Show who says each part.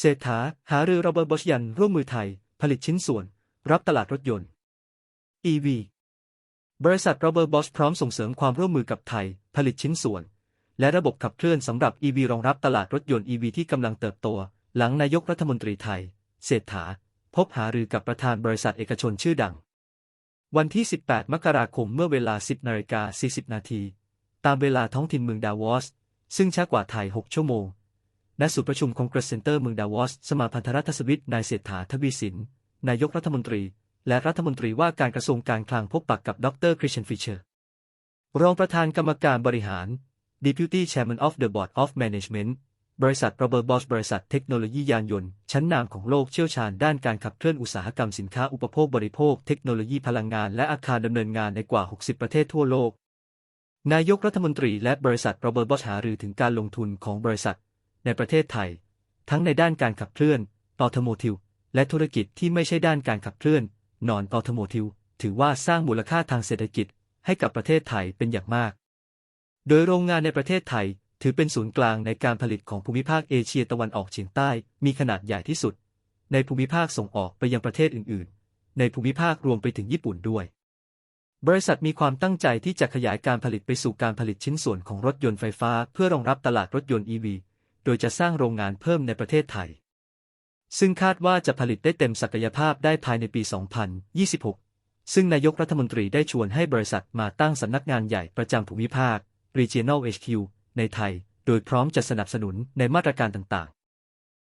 Speaker 1: เศรษฐาหารือโรเบิร์ตบอชยันร่วมมือไทย ผลิตชิ้นส่วน รับตลาดรถยนต์ EV บริษัทโรเบิร์ตบอชพร้อมส่งเสริมความร่วมมือกับไทย ผลิตชิ้นส่วน และระบบขับเคลื่อนสำหรับ EV รองรับตลาดรถยนต์ EV ที่กำลังเติบโต หลังนายกรัฐมนตรีไทย เศรษฐา พบหารือกับประธานบริษัทเอกชนชื่อดัง วันที่ 18 มกราคมเมื่อเวลา 10นาฬิกา40 นาที ตามเวลาท้องถิ่นเมืองดาวอส ซึ่งช้ากว่าไทย 6 ชั่วโมง ณศูนย์ประชุมคองเกรสเซ็นเตอร์เมืองดาวอส สมาพันธรัฐสวิตนายเศรษฐาทวีสิน นายกรัฐมนตรี และรัฐมนตรีว่าการกระทรวงการคลังพบปะกกับดรคริสเชนฟิชเชอร์ รองประธานกรรมการบริหาร Deputy Chairman of the Board of Management บริษัทโรเบิร์ตบอชบริษัทเทคโนโลยียานยนต์ ชั้นนำของโลกเชี่ยวชาญด้านการขับเคลื่อนอุตสาหกรรมสินค้าอุปโภคบริโภค เทคโนโลยีพลังงานและอาคารดำเนินงานในกว่า 60 ประเทศทั่วโลก นายกรัฐมนตรีและบริษัทโรเบิร์ตบอชหารือถึงการลงทุนของบริษัท ในประเทศไทย ทั้งในด้านการขับเคลื่อนออโตโมทิว และธุรกิจที่ไม่ใช่ด้านการขับเคลื่อน นอนออโตโมทิว ถือว่าสร้างมูลค่าทางเศรษฐกิจให้กับประเทศไทยเป็นอย่างมาก โดยโรงงานในประเทศไทยถือเป็นศูนย์กลางในการผลิตของภูมิภาคเอเชียตะวันออกเฉียงใต้ มีขนาดใหญ่ที่สุด ในภูมิภาคส่งออกไปยังประเทศอื่น ๆ ในภูมิภาครวมไปถึงญี่ปุ่นด้วย บริษัทมีความตั้งใจที่จะขยายการผลิตไปสู่การผลิตชิ้นส่วนของรถยนต์ไฟฟ้า เพื่อรองรับตลาดรถยนต์ EV โดยจะสร้างโรงงานเพิ่มในประเทศไทย ซึ่งคาดว่าจะผลิตได้เต็มศักยภาพได้ภายในปี 2026 ซึ่งนายกรัฐมนตรีได้ชวนให้บริษัทมาตั้งสำนักงานใหญ่ประจำภูมิภาค Regional HQ ในไทย โดยพร้อมจะสนับสนุนในมาตรการต่าง